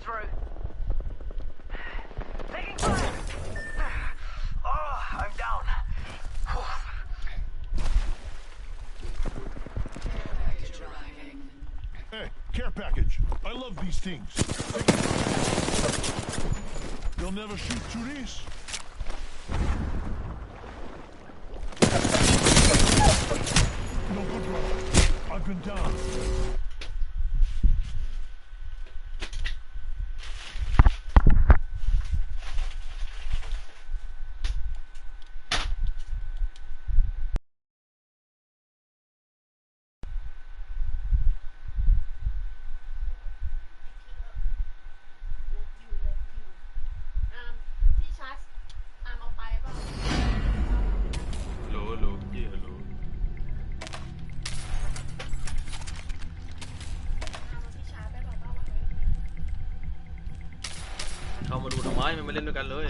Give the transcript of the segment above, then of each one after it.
through. Taking fire. Oh, I'm down. Hey, care package. I love these things. They'll never shoot through these. No good, brother. I've been down. เข้ามาดูทำไมมันไม่เล่นด้วยกันเลย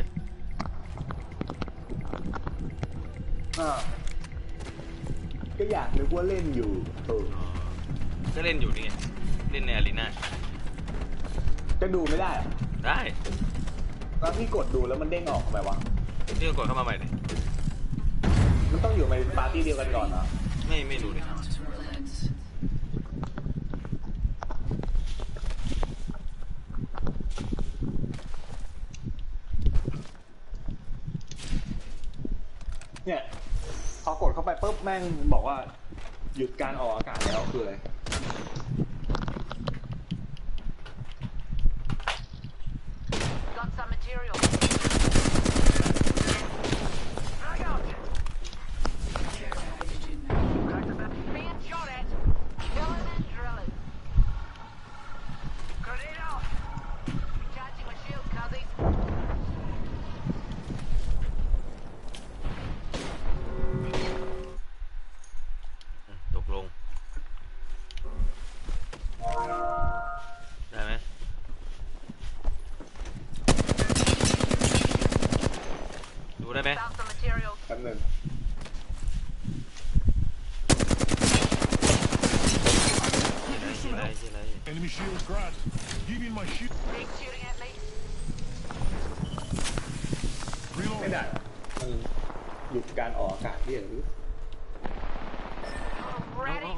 อ่าก็อยากนึกว่าเล่นอยู่เอออ๋อก็เล่นอยู่นี่ไงเล่นในอารีนาจะดูไม่ได้เหรอได้แล้วพี่กดดูแล้วมันเด้งออกทำไมวะนี่ก็กดเข้ามาใหม่เลยมันต้องอยู่ในปาร์ตี้เดียวกันก่อนเหรอไม่ไม่รู้ดิเนี่ยพอกดเข้าไปุ๊บแม่งบอกว่าหยุดการออกอากาศแล้วคืออะไร Enemy shield grabbed. Give me my shield. Big shooting at me. ไม่ Reload. ได้มันหยุดการออกอากาศที่หรือ Ready.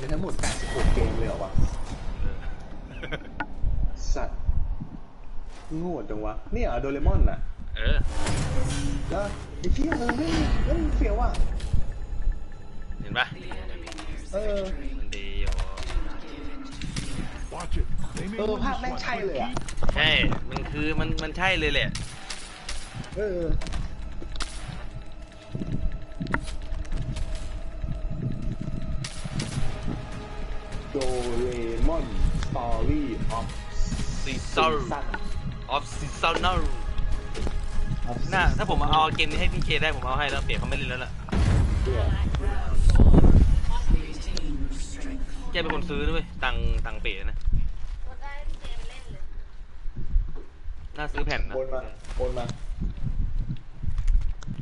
การเล่นเกมในทั้งหมด 86 เกมเลยเหรอวะ สัตว์โง่จังวะ เนี่ยเหรอโดเรมอนน่ะ เออ แล้วไอ้เชี่ยเออเล่นเล่นเฟียวอะ เห็นปะเออ มันดีอยู่ Watch it. They may เออ lose ภาพแม่ง one, ใช่ but เลยอะ keep ใช่ มันคือมันมันใช่เลยแหละ เออ สตอรี่ออฟซีซีซัลซั่นออฟซีซัลเนอร์น่าถ้าผมเอาเกมนี้ให้พี่เคได้ผมเอาให้แล้วเปลี่ยนเขาไม่เล่นแล้วล่ะแกเป็นคนซื้อด้วยตังตังเป๋นะกดได้พี่เจมเล่นเลยน่าซื้อแผ่นนะโอนมาโอนมา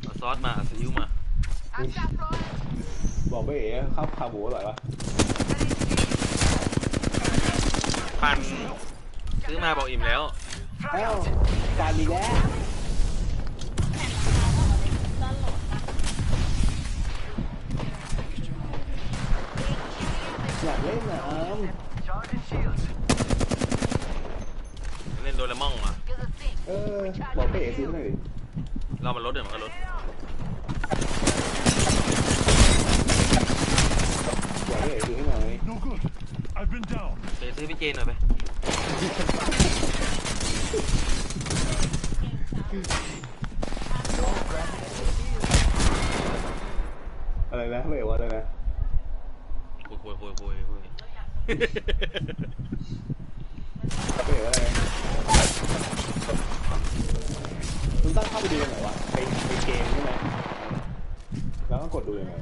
เอาซอสมาเอาซีอิ๊วมา I'm shot flying. บอกไปเอ๋ข้าวขาหมูอร่อยปะ พันซื้อมาบอกอิ่มแล้ว เอ้าจานดีแล้วตอนโหลดปะอยากเล่นนะอาม Charging shields. เล่นโดเรมอนมา Give us six. เออบอกไปเอ๋ซื้อหน่อยดิเรามันลดเดี๋ยวมันก็ลดบอกไปเอ๋ซื้อให้หน่อย No good. ไปซื้อพี่เจนหน่อยไปอะไรนะไม่ว่าอะไรนะคุยคุยคุยคุยคุยไม่ว่าอะไรคุณตั้งเข้าไปดูยังไงวะไปไปเกมใช่ไหมแล้วก็กดดูยังไง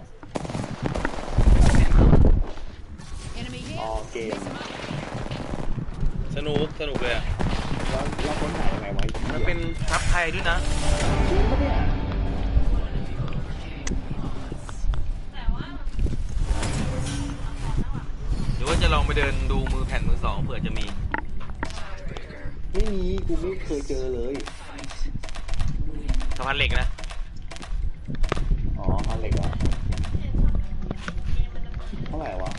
อ๋อ here. เกมสนุกสนุกเลยอะแล้วแล้วค้นหายังไงวะมันเป็นทับไทยด้วยนะจริงปะเนี่ยแต่ว่าหรือว่าจะลองไปเดินดูมือแผ่นมือสองเผื่อจะมี ไม่มีกูไม่เคยเจอเลยสะพานเหล็กนะ อ๋ออันเหล็กเหรอเท่าไหร่วะ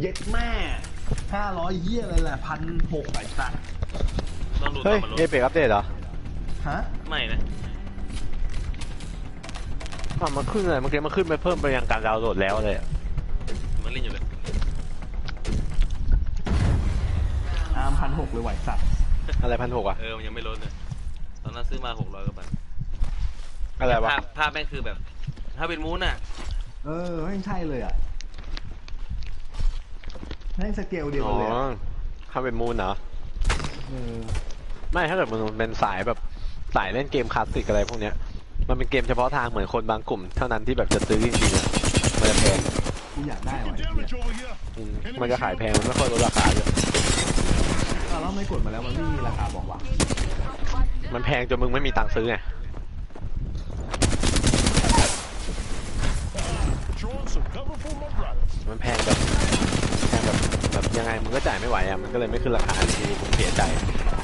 เย็ดแม่ห้าร้อยเยี่ยเลยแหละพันหกไอ้สัสต้องดูตเฮ้อยนมันลดเอเปกอัปเดตเหรอฮะ ไม่นะอะมันขึ้นเลยเมื่อกี้มันขึ้นไปเพิ่มไปยังการดาวน์โหลดแล้วเลยอะมันเล่นอยู่เลยอามพันหกเลยไหวสัตว์อะไรพันหกอะเออมันยังไม่ลดเลยตอนนั้นซื้อมาหกร้อยกว่าบาทอะไรวะภาพภาพแม่งคือแบบ ถ้าเป็นมูนอะ เออไม่ใช่เลยอะ แม่งสเกลเดียวอ๋กันเลยออะถ้าเป็นมูนเหรอ เออไม่ถ้าเกิดมันเป็นสายแบบสายเล่นเกมคลาสสิกอะไรพวกเนี้ย มันเป็นเกมเฉพาะทางเหมือนคนบางกลุ่ม เท่านั้นที่แบบจะซื้อจริงๆอะมันจะแพงกูอยากได้ว่ะ Damage over here. อืมมันจะขายแพงมันไม่ค่อยลดราคาเลยอ้าวแล้วไม่กดมาแล้วมันไม่มีราคาบอกว่ามันแพงจนมึงไม่มีตังค์ซื้อไง Throwing some cover for my brothers. มันแพงแบบ แพงแบบแบบยังไงมึงก็จ่ายไม่ไหวอะมันก็เลยไม่ขึ้นราคาทีผมเสียใจ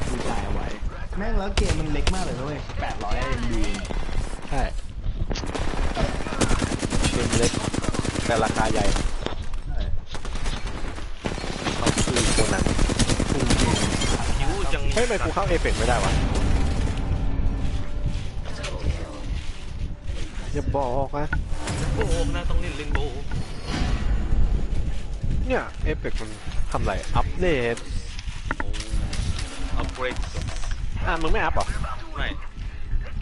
กูจ่ายเอาไว้ แม่งแล้วเกมมันเล็กมากเลยนะเว้ยแปดร้อยเอ็มบีใช่เกมเล็กแต่ราคาใหญ่เขาคือโคนันคิวจังเฮ้ยทำไมกูเข้าเอฟเฟกไม่ได้วะอย่าบอกนะโอ้โหนะต้องเล่นเลนโบว์ เนี่ยเอฟเฟกมันทำไร อัปเดต อัปเกรดอะมึงไม่อัพเหรอ ไม่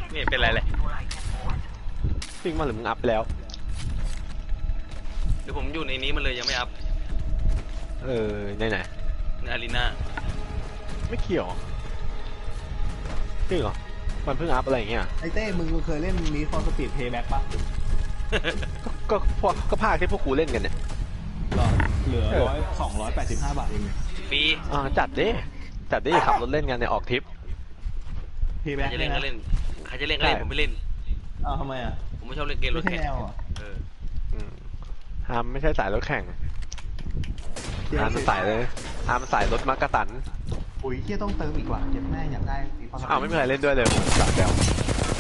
ไม่เห็นเป็นไรเลยจริงมาหรือมึงอัพไปแล้วเดี๋ยวผมอยู่ในนี้มันเลยยังไม่อัพ เออไหนไหนในอารีนาๆไม่เกี่ยวจริงเหรอ มันเพิ่งอัพอะไรอย่างเงี้ย ไอเต้มึงเคยเล่นมีฟอร์สปีดเพย์แบ็กปะก็ก็พวกก็ภาคที่พวกกูเล่นกันเนี่ยหรอเห ลือเออร้อยสองร้อยแปดสิบห้าบาทเองเนี่ยฟรีอ่าจัดดิจัดดิขับรถเล่นกันในยออกทริปเพย์ใครแบ็กจะเลเล่ยนนะก็เล่นใครจะเล่นก็เล่นใช่ผมไม่เล่น อ้าวทำไมอะผมไม่ชอบเล่นเกมรไม่ถใช่แข่งแนวอะเอออืมฮามไม่ใช่สายรถแข่งฮามมันสายเลยฮามมันสายรถมักกะตันปุ๋ยเที่ยต้องเติมอีกว่ะเย็บแม่อยากได้มีฟอร์สปีดอ้าวไม่มีใครเล่นด้วยเลยผมสายแล้ว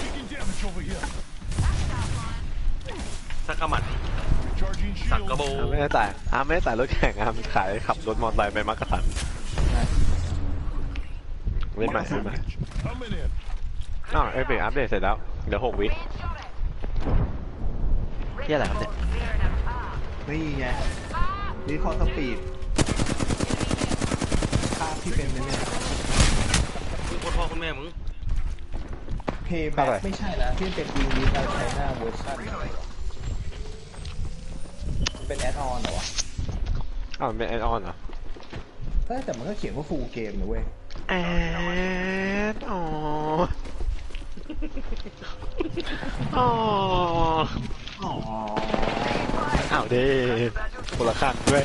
Taking damage over here. สักกะหมัด Recharging สักกระ shield. โบฮามไม่ได้สายฮามไม่ได้สายรถแข่งฮามขายขับรถมอเตอร์ไซค์ไปมักกะตันเล่นใหม่เล่นใหม่ Coming in. อ้าวเอฟเฟกอัปเดตเสร็จแล้วเหลือหกวิที่อะไรครับเนี่ยนี่ไงนี่ฟอร์สปีดภาพที่เป็นเนี่ยคือโคตรพ่อคุณแม่มึงเพย์แบ็กไม่ใช่นะที่เป็นอิงลิสอะไรไชน่าเวอร์ชันมัน เป็นแอดออนเหรอวะอ้าวมันเป็นแอดออนเหรอเอ้ยแต่มันก็เขียนว่าฟูลเกมนะเว้ย แอดออนอ๋ออ๋ออ้าวเด้คนละขั้นด้วย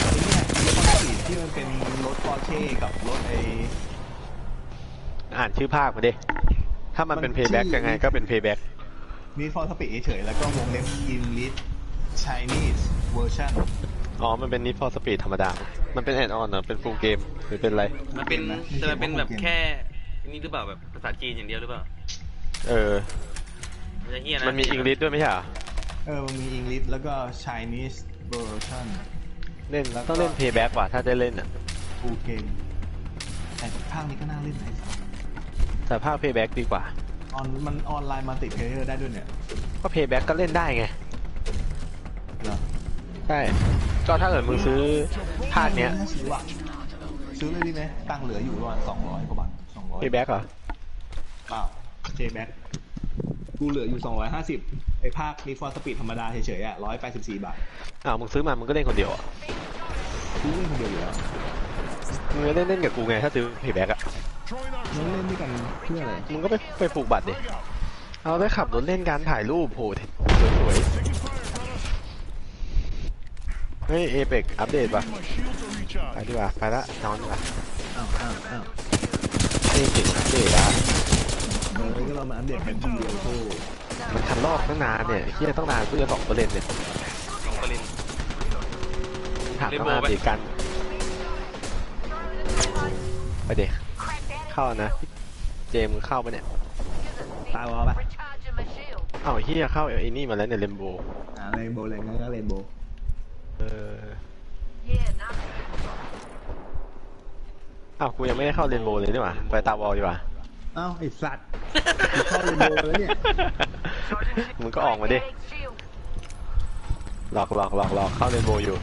ไอ้เนี่ยมีฟอร์สปีดที่มันเป็นรถปอร์เช่กับรถไออ่านชื่อภาคมาดิถ้ามันเป็น payback ยังไงก็เป็น payback มีฟอร์สปีดเฉยๆแล้วก็วงเล็บอิงลิส Chinese version อ๋อ มันเป็น Need for Speed ธรรมดา มันเป็นแอดออนเหรอ เป็น full game หรือเป็นอะไร มันเป็นเกมนะแต่มันเป็นแบบเกมแค่นี่หรือเปล่าแบบภาษาจีนอย่างเดียวหรือเปล่าเออ มันจะเฮียนะมันมีอังกฤษด้วยไม่ใช่เหรอ เออ มันมีอังกฤษแล้วก็ Chinese version เล่นแล้วก็ต้องเล่น payback ว่ะ ถ้าได้เล่นอะ full game แต่ภาคนี้ก็น่าเล่นไหนสัสแต่ภาค payback ดีกว่า ออนมันออนไลน์มัลติเพลเยอร์ได้ด้วยเนี่ย ก็ payback ก็เล่นได้ไงเหรอ ใช่ ก็ถ้าเกิดมึงซื้อภาคเนี้ย น่าซื้อว่ะซื้อเลยดีไหมตังค์เหลืออยู่ประมาณสองร้อยกว่าบาทสองร้อย payback เหรอ เปล่า J back กูเหลืออยู่250ไอ้ภาคนี้ฟอร์สปีดธรรมดาเฉยๆอะ184บาทอ้าว มึงซื้อมา มึงก็เล่นคนเดียวอะ กูเล่นคนเดียวอยู่แล้วมึงจะเล่นเล่นกับกูไงถ้าซื้อเพย์แบ็กอะ Throwing arc มึงเล่นด้วยกันเพื่ออะไรมึงก็ไปไปผูกบัตรดิ Frag out. เอาได้ขับรถเล่นการถ่ายรูปโหสวย Taking fire, brothers. ๆ เฮ้ยเอเปกอัปเดตป่ะ My shields are ไป recharged. ดีกว่าไปละนอนดีกว่าอ้าวอ้าวอ้าวเอเปกอัปเดตอะเออก็เรามาอัปเดตกันทีเดียวโธ่มันคันลอกตั้งนานเนี่ยเฮียต้องนานเพื่อจะสองเปอร์เซ็นต์เนี่ยของปรินถามต้องนานดีกันไปเด็ก Crack that เข้านะเจมส์เข้าปะเนี่ยตายวอปะ Recharging my shield. เอ้าเฮียเข้าไอ้นี่มาแล้วเนี่ยเลมโบอ่าเรนโบว์เลยงั้นก็เรนโบว์ เออ Yeah, not อ้าวกูยังไม่ได้เข้าเรนโบว์เลยนี่หว่าไปตาวอลดีกว่าอ้าวไอ้สัตว์กูเข้าเรนโบว์แล้วเนี่ย มึงก็ออกมาดิ Crack that shield. หลอกหลอกหลอกหลอกเข้าเรนโบว์อยู่